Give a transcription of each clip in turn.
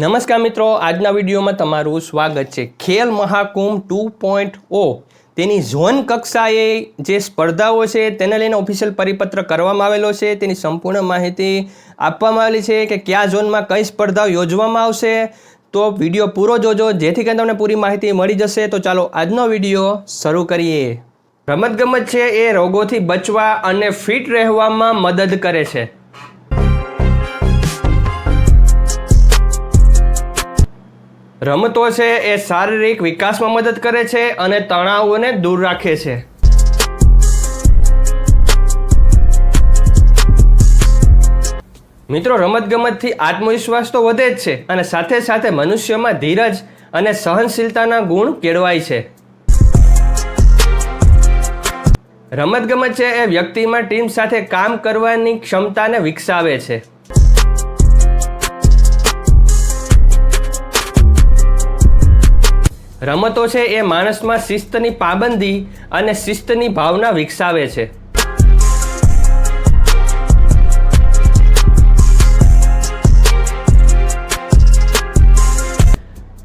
નમસ્કાર મિત્રો, આજના વિડીયોમાં તમારું સ્વાગત છે. ખેલ મહાકુંભ ટુ પોઈન્ટ ઓ. તેની ઝોન કક્ષાએ જે સ્પર્ધાઓ છે, તેને લઈને ઓફિશિયલ પરિપત્ર કરવામાં આવેલો છે. તેની સંપૂર્ણ માહિતી આપવામાં આવેલી છે કે કયા ઝોનમાં કઈ સ્પર્ધાઓ યોજવામાં આવશે. તો વીડિયો પૂરો જોજો, જેથી કરીને તમને પૂરી માહિતી મળી જશે. તો ચાલો આજનો વીડિયો શરૂ કરીએ. રમતગમત છે એ રોગોથી બચવા અને ફિટ રહેવામાં મદદ કરે છે. રમતો છે એ શારીરિક વિકાસમાં મદદ કરે છે અને તણાવોને દૂર રાખે છે. મિત્રો, રમતગમતથી આત્મવિશ્વાસ તો વધે જ છે અને સાથે સાથે મનુષ્યમાં ધીરજ અને સહનશીલતાના ગુણ કેળવાય છે. રમતગમત છે એ વ્યક્તિમાં ટીમ સાથે કામ કરવાની ક્ષમતાને વિકસાવે છે. રમતો છે એ માણસમાં શિસ્તની પાબંદી અને શિસ્તની ભાવના વિકસાવે છે.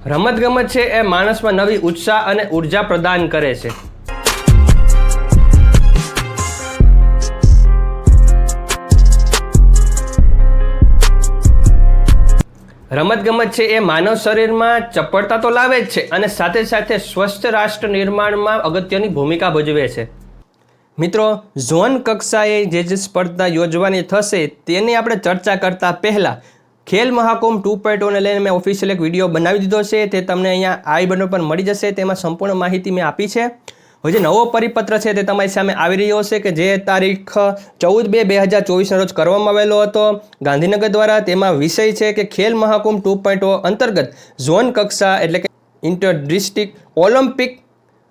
રમતગમત છે એ માણસમાં નવી ઉત્સાહ અને ઊર્જા પ્રદાન કરે છે. રમતગમત છે એ માનવ શરીરમાં ચપળતા તો લાવે જ છે અને સાથે સાથે સ્વસ્થ રાષ્ટ્ર નિર્માણમાં અગત્યની ભૂમિકા ભજવે છે. મિત્રો, ઝોન કક્ષાએ જે જે સ્પર્ધા યોજવાની થશે તેની આપણે ચર્ચા કરતા પહેલાં ખેલ મહાકુંભ ટુ પોઈન્ટ ઓને લઈને મેં ઓફિશિયલ એક વીડિયો બનાવી દીધો છે, તે તમને અહીંયા આઈ બટન પર મળી જશે, તેમાં સંપૂર્ણ માહિતી મેં આપી છે. હવે જે નવો પરિપત્ર છે તે તમારી સામે આવી રહ્યો છે કે જે તારીખ ચૌદ બે બે હજાર ચોવીસના રોજ કરવામાં આવેલો હતો. ગાંધીનગર દ્વારા તેમાં વિષય છે કે ખેલ મહાકુંભ ટુ પોઈન્ટ અંતર્ગત ઝોન કક્ષા એટલે કે ઇન્ટર ડિસ્ટ્રિક્ટ ઓલિમ્પિક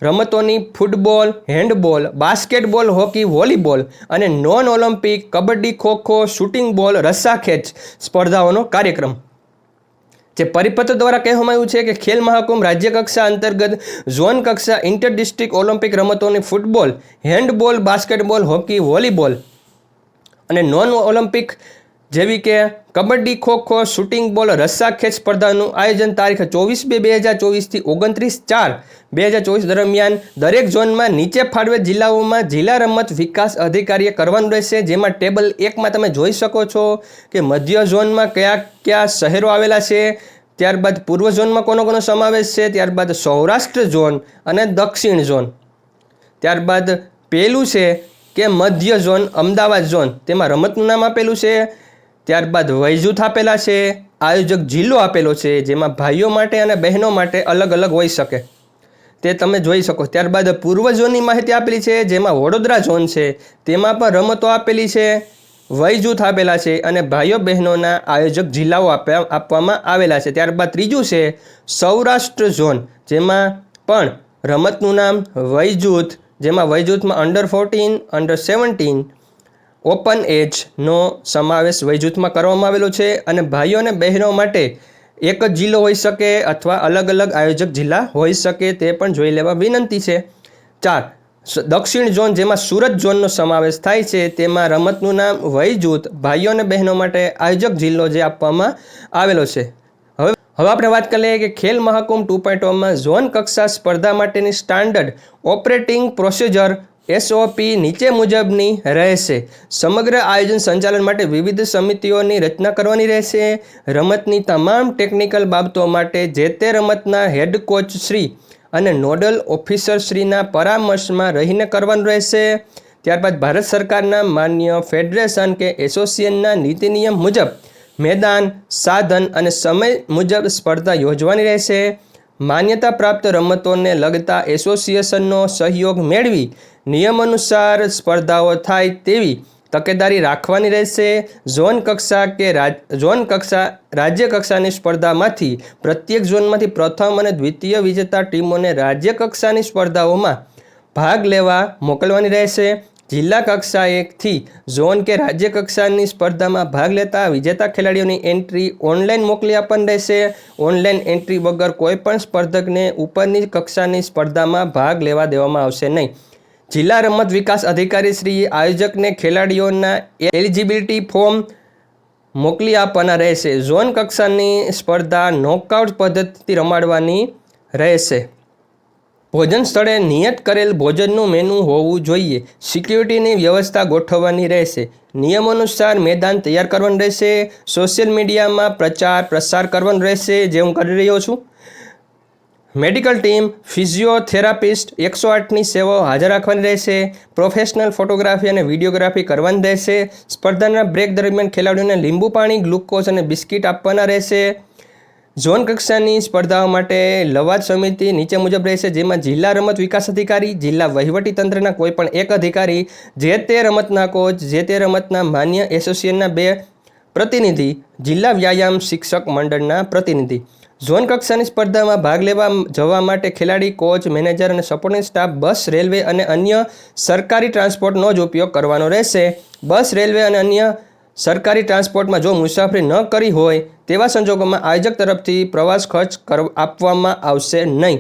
રમતોની football, handball, basketball, hockey, volleyball અને non Olympic kabaddi, kho kho, shooting ball રસ્સાખેંચ સ્પર્ધાઓનો કાર્યક્રમ. જે પરિપત્ર દ્વારા કહેવામાં આવ્યું છે કે ખેલ મહાકુંભ રાજ્ય કક્ષા અંતર્ગત ઝોન કક્ષા ઇન્ટર ડિસ્ટ્રિક્ટ ઓલિમ્પિક રમતોની football, handball, basketball, hockey, volleyball અને નોન ઓલિમ્પિક જેવી કે કબડ્ડી, ખોખો, શૂટિંગ બોલ, રસ્સાખેંચ સ્પર્ધાનું આયોજન તારીખ ચોવીસ બે બે હજાર ચોવીસથી ઓગણત્રીસ ચાર બે હજાર ચોવીસ દરમિયાન દરેક ઝોનમાં નીચે ફાળવે જિલ્લાઓમાં જિલ્લા રમત વિકાસ અધિકારીએ કરવાનું રહેશે. જેમાં ટેબલ એકમાં તમે જોઈ શકો છો કે મધ્ય ઝોનમાં કયા કયા શહેરો આવેલા છે, ત્યારબાદ પૂર્વ ઝોનમાં કોનો કોનો સમાવેશ છે, ત્યારબાદ સૌરાષ્ટ્ર ઝોન અને દક્ષિણ ઝોન. ત્યારબાદ પહેલું છે કે મધ્ય ઝોન અમદાવાદ ઝોન. તેમાં રમતનું નામ આપેલું છે. ત્યારબાદ વયજૂથ આપેલા છે. આયોજક જિલ્લો આપેલો છે, જેમાં ભાઈઓ માટે અને બહેનો માટે અલગ અલગ હોઈ શકે. તે તમે જોઈ શકો. ત્યારબાદ પૂર્વ ઝોનની માહિતી આપેલી છે, જેમાં વડોદરા ઝોન છે. તેમાં પણ રમતો આપેલી છે. વયજૂથ આપેલા છે અને ભાઈઓ બહેનોના આયોજક જિલ્લાઓ આપવામાં આવેલા છે. ત્યારબાદ ત્રીજું છે, સૌરાષ્ટ્ર ઝોન, જેમાં પણ રમતનું નામ વયજૂથ જેમાં વયજૂથમાં under fourteen under seventeen open એજનો સમાવેશ વયજૂથમાં કરવામાં આવેલો છે અને ભાઈઓ અને બહેનો માટે એક જ જિલ્લો હોઈ શકે અથવા અલગ અલગ આયોજક જિલ્લા હોઈ શકે તે પણ જોઈ લેવા વિનંતી છે. ચાર દક્ષિણ ઝોન જેમાં સુરત ઝોનનો સમાવેશ થાય છે તેમાં રમતનું નામ વયજૂથ ભાઈઓ અને બહેનો માટે આયોજક જિલ્લો જે આપવામાં આવેલો છે. હવે હવે આપણે વાત કરી લઈએ કે Khel Mahakumbh two point zone કક્ષા સ્પર્ધા માટેની સ્ટાન્ડર્ડ ઓપરેટિંગ પ્રોસિજર એસઓપી નીચે મુજબની રહેશે. સમગ્ર આયોજન સંચાલન માટે વિવિધ સમિતિઓની રચના કરવાની રહેશે. રમતની તમામ ટેકનિકલ બાબતો માટે જે તે રમતના હેડ કોચ શ્રી અને નોડલ ઓફિસર શ્રીના પરામર્શમાં રહીને કરવાનું રહેશે. ત્યારબાદ ભારત સરકારના માન્ય ફેડરેશન કે એસોસિએશનના નીતિ નિયમ મુજબ મેદાન, સાધન અને સમય મુજબ સ્પર્ધા યોજવાની રહેશે. માન્યતા પ્રાપ્ત રમતોને લગતા એસોસિએશનનો સહયોગ મેળવી નિયમ અનુસાર સ્પર્ધાઓ થાય તેવી તકેદારી રાખવાની રહેશે. ઝોન કક્ષા કે ઝોન કક્ષા, રાજ્ય કક્ષાની સ્પર્ધામાંથી પ્રત્યેક ઝોનમાંથી પ્રથમ અને દ્વિતીય વિજેતા ટીમોને રાજ્ય કક્ષાની સ્પર્ધાઓમાં ભાગ લેવા મોકલવાની રહેશે. જિલ્લા કક્ષા એકથી ઝોન કે રાજ્ય કક્ષાની સ્પર્ધામાં ભાગ લેતા વિજેતા ખેલાડીઓની એન્ટ્રી ઓનલાઈન મોકલી આપવાની રહેશે. ઓનલાઈન એન્ટ્રી વગર કોઈપણ સ્પર્ધકને ઉપરની કક્ષાની સ્પર્ધામાં ભાગ લેવા દેવામાં આવશે નહીં. જિલ્લા રમત વિકાસ અધિકારી શ્રી આયોજકને ખેલાડીઓના એલિજિબિલિટી ફોર્મ મોકલી આપવાના રહેશે. ઝોન કક્ષાની સ્પર્ધા નોકઆઉટ પદ્ધતિથી રમાડવાની રહેશે. ભોજન સ્થળે નિયત કરેલ ભોજનનું મેનુ હોવું જોઈએ. સિક્યુરિટીની વ્યવસ્થા ગોઠવવાની રહેશે. નિયમ અનુસાર મેદાન તૈયાર કરવાનું રહેશે. સોશિયલ મીડિયામાં પ્રચાર, પ્રસાર કરવાનો રહેશે, જે હું કરી રહ્યો છું. મેડિકલ ટીમ ફિઝિયોથેરાપિસ્ટ એકસો આઠની સેવાઓ હાજર રાખવાની રહેશે. પ્રોફેશનલ ફોટોગ્રાફી અને વિડીયોગ્રાફી કરવાની રહેશે. સ્પર્ધાના બ્રેક દરમિયાન ખેલાડીઓને લીંબુ પાણી ગ્લુકોઝ અને બિસ્કિટ આપવાના રહેશે. ઝોન કક્ષાની સ્પર્ધાઓ માટે લવાદ સમિતિ નીચે મુજબ રહેશે, જેમાં જિલ્લા રમત વિકાસ અધિકારી, જિલ્લા વહીવટી તંત્રના કોઈપણ એક અધિકારી, જે તે રમતના કોચ, જે તે રમતના માન્ય એસોસિએશનના બે પ્રતિનિધિ, જિલ્લા વ્યાયામ શિક્ષક મંડળના પ્રતિનિધિ. ઝોન કક્ષાની સ્પર્ધામાં ભાગ લેવા જવા માટે ખેલાડી, કોચ, મેનેજર અને સપોર્ટિંગ સ્ટાફ, બસ, રેલવે અને અન્ય સરકારી ટ્રાન્સપોર્ટનો જ ઉપયોગ કરવાનો રહેશે. બસ, રેલવે અને અન્ય સરકારી ટ્રાન્સપોર્ટમાં જો મુસાફરી ન કરી હોય, તેવા સંજોગોમાં આયોજક તરફથી પ્રવાસ ખર્ચ કર, આપવામાં આવશે નહીં.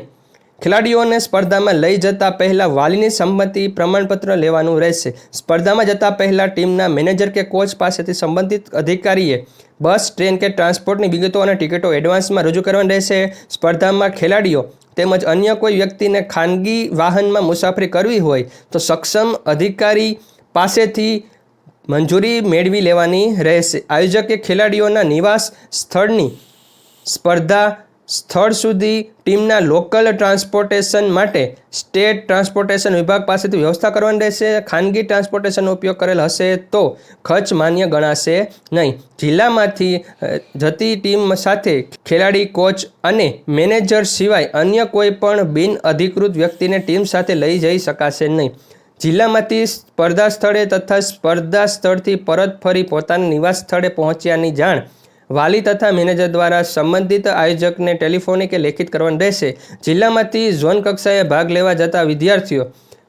ખેલાડીઓને સ્પર્ધામાં લઈ જતા પહેલાં વાલીની સંમતિ પ્રમાણપત્ર લેવાનું રહેશે. સ્પર્ધામાં જતા પહેલાં ટીમના મેનેજર કે કોચ પાસેથી સંબંધિત અધિકારીએ બસ, ટ્રેન કે ટ્રાન્સપોર્ટની વિગતો અને ટિકિટો એડવાન્સમાં રજૂ કરવાની રહેશે. સ્પર્ધામાં ખેલાડીઓ તેમજ અન્ય કોઈ વ્યક્તિને ખાનગી વાહનમાં મુસાફરી કરવી હોય, તો સક્ષમ અધિકારી પાસેથી મંજૂરી મેળવી લેવાની રહેશે. આયોજકે ખેલાડીઓના નિવાસ સ્થળની સ્પર્ધા સ્થળ સુધી ટીમના લોકલ ટ્રાન્સપોર્ટેશન માટે સ્ટેટ ટ્રાન્સપોર્ટેશન વિભાગ પાસેથી વ્યવસ્થા કરવાની રહેશે. ખાનગી ટ્રાન્સપોર્ટેશનનો ઉપયોગ કરેલ હશે તો ખર્ચ માન્ય ગણાશે નહીં. જિલ્લામાંથી જતી ટીમ સાથે ખેલાડી, કોચ અને મેનેજર સિવાય અન્ય કોઈ પણ બિન અધિકૃત વ્યક્તિને ટીમ સાથે લઈ જઈ શકાશે નહીં. જિલ્લામાંથી સ્પર્ધા સ્થળે તથા સ્પર્ધા સ્થળથી પરત ફરી પોતાના નિવાસ સ્થળે પહોંચ્યાની જાણ વાલી તથા મેનેજર દ્વારા સંબંધિત આયોજકને ટેલિફોનિક કે લેખિત કરવાનું રહેશે. જિલ્લામાંથી ઝોન કક્ષાએ ભાગ લેવા જતા વિદ્યાર્થીઓ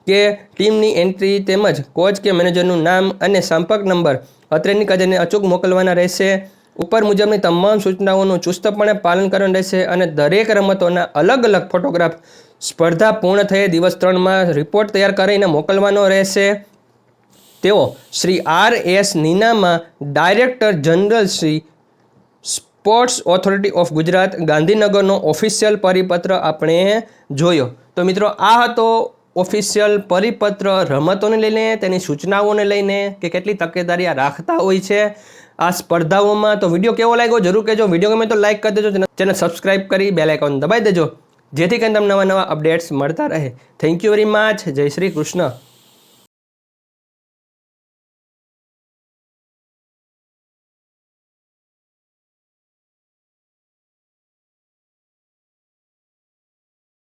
કે ટીમની એન્ટ્રી તેમજ કોચ કે મેનેજરનું નામ અને સંપર્ક નંબર અત્રેની કજને અચૂક મોકલવાના રહેશે. ઉપર મુજબની તમામ સૂચનાઓનું ચુસ્તપણે પાલન કરવાનું રહેશે અને દરેક રમતોના અલગ અલગ ફોટોગ્રાફ સ્પર્ધા પૂર્ણ થયે. દિવસ ત્રણમાં રિપોર્ટ તૈયાર કરીને મોકલવાનો રહેશે. તેઓ Shri R S Ninama director general Shri sports authority of Gujarat ગાંધીનગરનો official પરિપત્ર આપણે જોયો. તો મિત્રો, આ હતો ઓફિશિયલ પરિપત્ર રમતોને લઈને, તેની સૂચનાઓને લઈને કે કેટલી તકેદારી રાખતા હોય છે. આ સ્પર્ધાઓમાં તો વીડિયો કેવો લાગ્યો જરૂર કહેજો. વીડિયો ગમે તો લાઇક કરી દેજો ચેનલ સબસ્ક્રાઈબ કરી બેલ આઇકોન દબાઈ દેજો. જેથી કરીને તમને નવા નવા અપડેટ્સ મળતા રહે. થેન્ક યુ વેરી મચ જય શ્રી કૃષ્ણ.